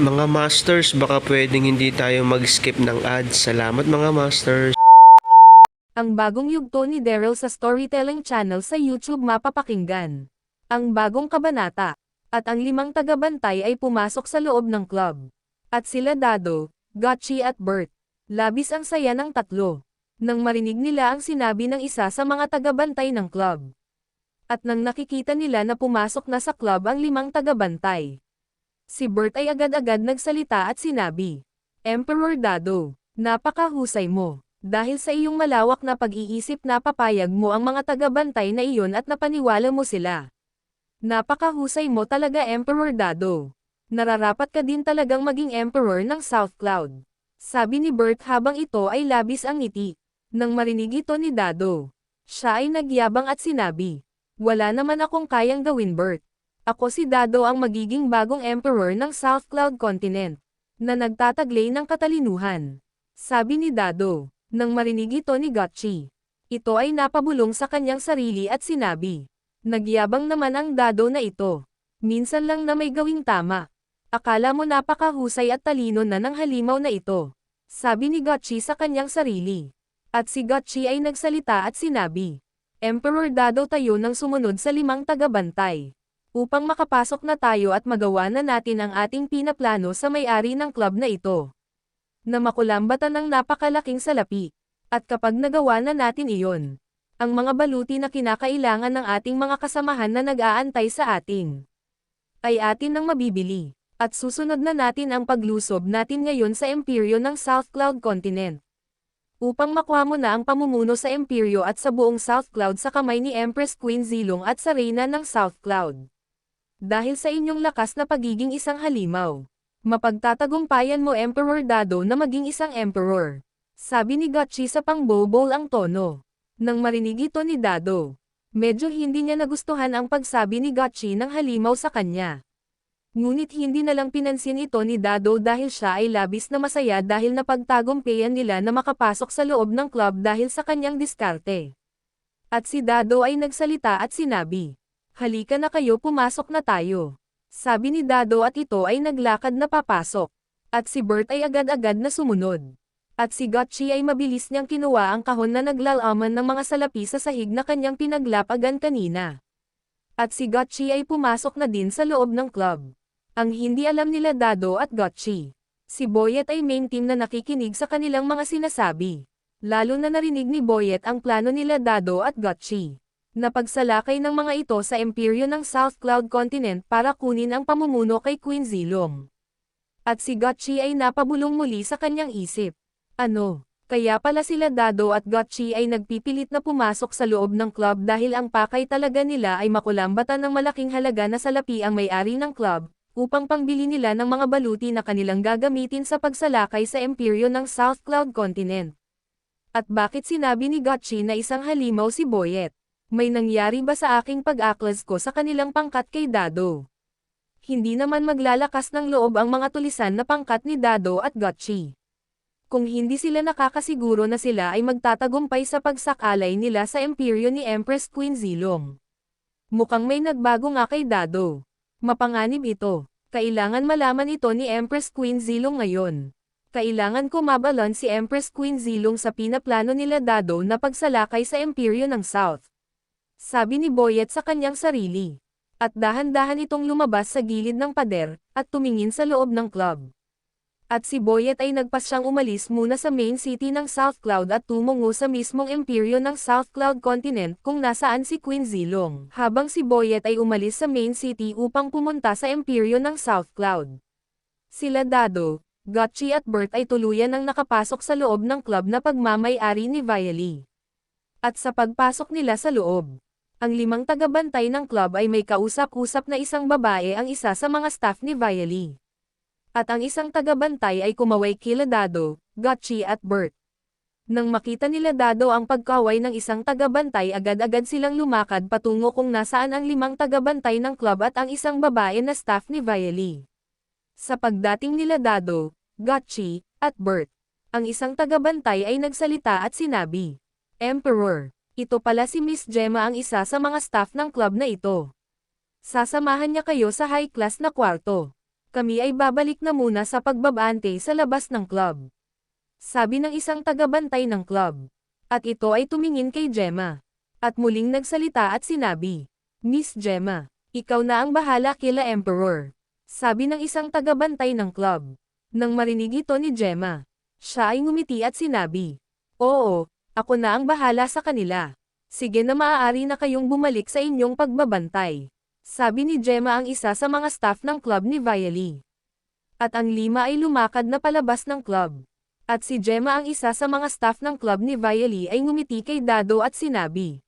Mga Masters, baka pwedeng hindi tayo mag-skip ng ads. Salamat mga Masters. Ang bagong yugto ni Daryl sa Storytelling Channel sa YouTube mapapakinggan. Ang bagong kabanata. At ang limang tagabantay ay pumasok sa loob ng club. At sila Dado, Gotchi at Bert. Labis ang saya ng tatlo. Nang marinig nila ang sinabi ng isa sa mga tagabantay ng club. At nang nakikita nila na pumasok na sa club ang limang tagabantay. Si Bert ay agad-agad nagsalita at sinabi, Emperor Dado, napakahusay mo. Dahil sa iyong malawak na pag-iisip napapayag mo ang mga tagabantay na iyon at napaniwala mo sila. Napakahusay mo talaga Emperor Dado. Nararapat ka din talagang maging Emperor ng South Cloud. Sabi ni Bert habang ito ay labis ang ngiti. Nang marinig ito ni Dado, siya ay nagyabang at sinabi, Wala naman akong kayang gawin Bert. Ako si Dado ang magiging bagong Emperor ng South Cloud Continent, na nagtataglay ng katalinuhan. Sabi ni Dado. Nang marinig ito ni Gotchi, ito ay napabulong sa kanyang sarili at sinabi, Nagyabang naman ang dado na ito. Minsan lang na may gawing tama. Akala mo napakahusay at talino na ng halimaw na ito. Sabi ni Gotchi sa kanyang sarili. At si Gotchi ay nagsalita at sinabi, Emperor Dado tayo nang sumunod sa limang tagabantay. Upang makapasok na tayo at magawa na natin ang ating pinaplano sa may-ari ng club na ito na makulambatan ng napakalaking salapi. At kapag nagawa na natin iyon, ang mga baluti na kinakailangan ng ating mga kasamahan na nag-aantay sa atin, ay atin nang mabibili. At susunod na natin ang paglusob natin ngayon sa imperyo ng South Cloud Continent. Upang makuha mo na ang pamumuno sa imperyo at sa buong South Cloud sa kamay ni Empress Queen Zilong at sa reyna ng South Cloud. Dahil sa inyong lakas na pagiging isang halimaw. Mapagtatagumpayan mo Emperor Dado na maging isang emperor. Sabi ni Gotchi sa pangbobol ang tono. Nang marinig ito ni Dado, medyo hindi niya nagustuhan ang pagsabi ni Gotchi ng halimaw sa kanya. Ngunit hindi na lang pinansin ito ni Dado dahil siya ay labis na masaya dahil napagtagumpayan nila na makapasok sa loob ng club dahil sa kanyang diskarte. At si Dado ay nagsalita at sinabi, Halika na kayo pumasok na tayo. Sabi ni Dado at ito ay naglakad na papasok. At si Bert ay agad-agad na sumunod. At si Gotchi ay mabilis niyang kinuha ang kahon na naglalaman ng mga salapi sa sahig na kanyang pinaglapagan kanina. At si Gotchi ay pumasok na din sa loob ng club. Ang hindi alam nila Dado at Gotchi. Si Boyet ay main team na nakikinig sa kanilang mga sinasabi. Lalo na narinig ni Boyet ang plano nila Dado at Gotchi na pagsalakay ng mga ito sa imperyo ng South Cloud Continent para kunin ang pamumuno kay Queen Zilong. At si Gotchi ay napabulong muli sa kanyang isip. Ano, kaya pala sila Dado at Gotchi ay nagpipilit na pumasok sa loob ng club dahil ang pakay talaga nila ay makulambatan ng malaking halaga na salapi ang may-ari ng club, upang pangbili nila ng mga baluti na kanilang gagamitin sa pagsalakay sa imperyo ng South Cloud Continent. At bakit sinabi ni Gotchi na isang halimaw si Boyet? May nangyari ba sa aking pag-aklas ko sa kanilang pangkat kay Dado? Hindi naman maglalakas ng loob ang mga tulisan na pangkat ni Dado at Gotchi. Kung hindi sila nakakasiguro na sila ay magtatagumpay sa pagsakalay nila sa imperyo ni Empress Queen Zilong. Mukhang may nagbago nga kay Dado. Mapanganib ito. Kailangan malaman ito ni Empress Queen Zilong ngayon. Kailangan ko mabalon si Empress Queen Zilong sa pinaplano nila Dado na pagsalakay sa imperyo ng South. Sabi ni Boyet sa kanyang sarili. At dahan-dahan itong lumabas sa gilid ng pader, at tumingin sa loob ng club. At si Boyet ay nagpasyang umalis muna sa main city ng South Cloud at tumungo sa mismong imperyo ng South Cloud Continent kung nasaan si Queen Zilong. Habang si Boyet ay umalis sa main city upang pumunta sa imperyo ng South Cloud. Sila Dado, Gotchi at Bert ay tuluyan ang nakapasok sa loob ng club na pagmamay-ari ni Viley. At sa pagpasok nila sa loob, ang limang tagabantay ng club ay may kausap-usap na isang babae ang isa sa mga staff ni Viley. At ang isang tagabantay ay kumaway kila Dado, Gotchi at Bert. Nang makita nila Dado ang pagkaway ng isang tagabantay agad-agad silang lumakad patungo kung nasaan ang limang tagabantay ng club at ang isang babae na staff ni Viley. Sa pagdating nila Dado, Gotchi, at Bert, ang isang tagabantay ay nagsalita at sinabi, Emperor, ito pala si Miss Gemma ang isa sa mga staff ng club na ito. Sasamahan niya kayo sa high class na kwarto. Kami ay babalik na muna sa pagbabante sa labas ng club. Sabi ng isang tagabantay ng club. At ito ay tumingin kay Gemma. At muling nagsalita at sinabi, Miss Gemma, ikaw na ang bahala kila Emperor. Sabi ng isang tagabantay ng club. Nang marinig ito ni Gemma, siya ay ngumiti at sinabi, Oo, ako na ang bahala sa kanila. Sige na maaari na kayong bumalik sa inyong pagbabantay. Sabi ni Gemma ang isa sa mga staff ng club ni Viley. At ang lima ay lumakad na palabas ng club. At si Gemma ang isa sa mga staff ng club ni Viley ay ngumiti kay Dado at sinabi,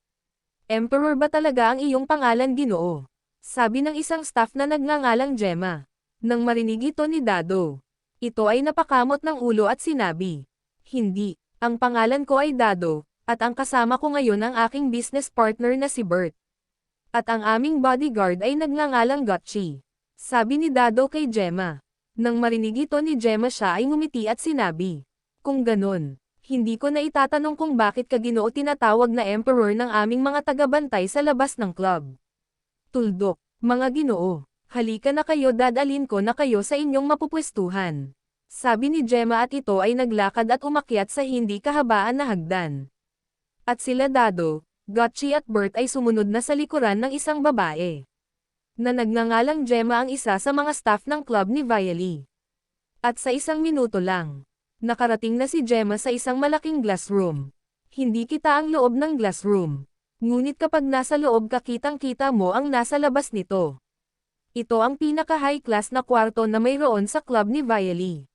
Emperor ba talaga ang iyong pangalan ginoo? Sabi ng isang staff na nagngangalang Gemma. Nang marinig ito ni Dado, ito ay napakamot ng ulo at sinabi, Hindi, ang pangalan ko ay Dado, at ang kasama ko ngayon ang aking business partner na si Bert. At ang aming bodyguard ay nagngangalang Gotchi. Sabi ni Dado kay Gemma. Nang marinig ito ni Gemma siya ay ngumiti at sinabi, Kung ganon, hindi ko na itatanong kung bakit ka ginoo tinatawag na emperor ng aming mga tagabantay sa labas ng club. Tuldok, mga ginoo, halika na kayo dadalin ko na kayo sa inyong mapupwestuhan. Sabi ni Gemma at ito ay naglakad at umakyat sa hindi kahabaan na hagdan. At sila Dado, Gotchi at Bert ay sumunod na sa likuran ng isang babae. Na nagngangalang Gemma ang isa sa mga staff ng club ni Viley. At sa isang minuto lang, nakarating na si Gemma sa isang malaking glass room. Hindi kita ang loob ng glass room. Ngunit kapag nasa loob ka kitang-kita mo ang nasa labas nito. Ito ang pinaka-high class na kwarto na mayroon sa club ni Viley.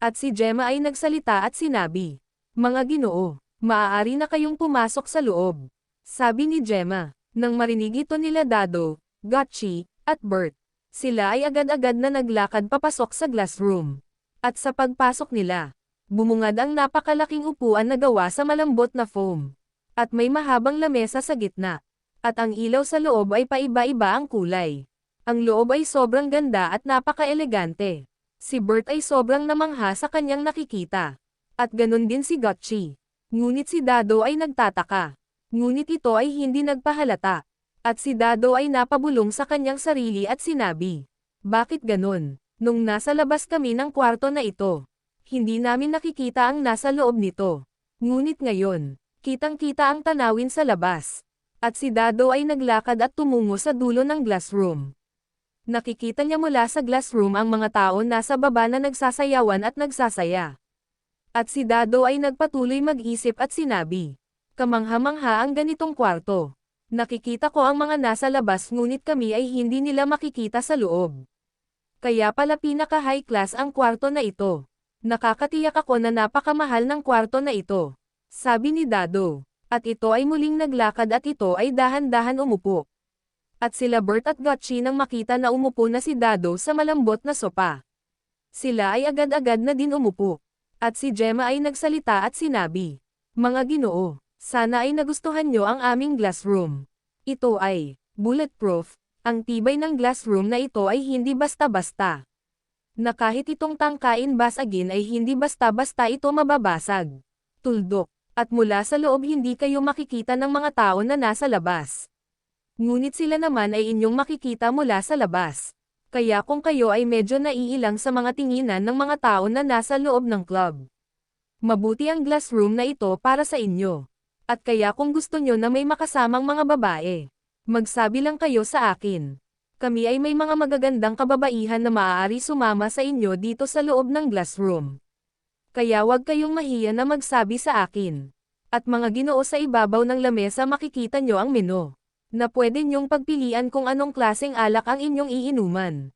At si Gemma ay nagsalita at sinabi, Mga ginoo, maaari na kayong pumasok sa loob. Sabi ni Gemma, nang marinig ito nila Dado, Gotchi, at Bert. Sila ay agad-agad na naglakad papasok sa glass room. At sa pagpasok nila, bumungad ang napakalaking upuan na gawa sa malambot na foam. At may mahabang lamesa sa gitna. At ang ilaw sa loob ay paiba-iba ang kulay. Ang loob ay sobrang ganda at napaka-elegante. Si Bert ay sobrang namangha sa kanyang nakikita. At ganun din si Gotchi. Ngunit si Dado ay nagtataka. Ngunit ito ay hindi nagpahalata. At si Dado ay napabulong sa kanyang sarili at sinabi, Bakit ganun? Nung nasa labas kami ng kwarto na ito, hindi namin nakikita ang nasa loob nito. Ngunit ngayon, kitang-kita ang tanawin sa labas. At si Dado ay naglakad at tumungo sa dulo ng glass room. Nakikita niya mula sa glass room ang mga tao nasa baba na nagsasayawan at nagsasaya. At si Dado ay nagpatuloy mag-isip at sinabi, Kamangha-mangha ang ganitong kwarto. Nakikita ko ang mga nasa labas ngunit kami ay hindi nila makikita sa loob. Kaya pala pinaka-high class ang kwarto na ito. Nakakatiyak ako na napakamahal ng kwarto na ito. Sabi ni Dado. At ito ay muling naglakad at ito ay dahan-dahan umupo. At sila Bert at Gotchi nang makita na umupo na si Dado sa malambot na sopa. Sila ay agad-agad na din umupo. At si Gemma ay nagsalita at sinabi, Mga ginoo, sana ay nagustuhan nyo ang aming glass room. Ito ay bulletproof. Ang tibay ng glass room na ito ay hindi basta-basta. Na kahit itong tangkain basagin ay hindi basta-basta ito mababasag. Tuldok. At mula sa loob hindi kayo makikita ng mga tao na nasa labas. Ngunit sila naman ay inyong makikita mula sa labas. Kaya kung kayo ay medyo naiilang sa mga tinginan ng mga tao na nasa loob ng club. Mabuti ang glass room na ito para sa inyo. At kaya kung gusto nyo na may makasamang mga babae, magsabi lang kayo sa akin. Kami ay may mga magagandang kababaihan na maaari sumama sa inyo dito sa loob ng glass room. Kaya wag kayong mahiya na magsabi sa akin. At mga ginoo sa ibabaw ng lamesa makikita nyo ang menu. Na pwede nyong pagpilian kung anong klaseng alak ang inyong iinuman.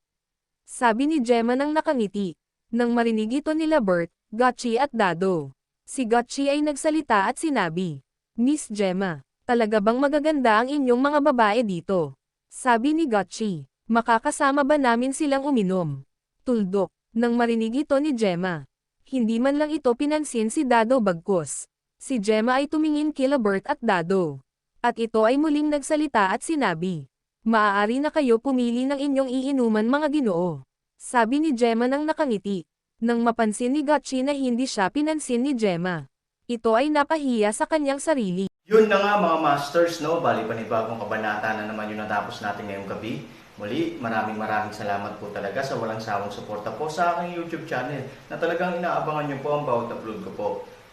Sabi ni Gemma nang nakangiti. Nang marinig ito nila Bert, Gotchi at Dado. Si Gotchi ay nagsalita at sinabi, Miss Gemma, talaga bang magaganda ang inyong mga babae dito? Sabi ni Gotchi, makakasama ba namin silang uminom? Tuldok, nang marinig ito ni Gemma. Hindi man lang ito pinansin si Dado bagkus. Si Gemma ay tumingin kila Bert at Dado. At ito ay muling nagsalita at sinabi, Maaari na kayo pumili ng inyong iinuman mga ginoo. Sabi ni Gemma nang nakangiti. Nang mapansin ni Gotchi na hindi siya pinansin ni Gemma. Ito ay napahiya sa kanyang sarili. Yun na nga mga masters, no? Bali panibagong kabanata na naman yung natapos natin ngayong gabi. Muli, maraming maraming salamat po talaga sa walang sawang suporta po sa aking YouTube channel na talagang inaabangan nyo po ang bawat upload ko po.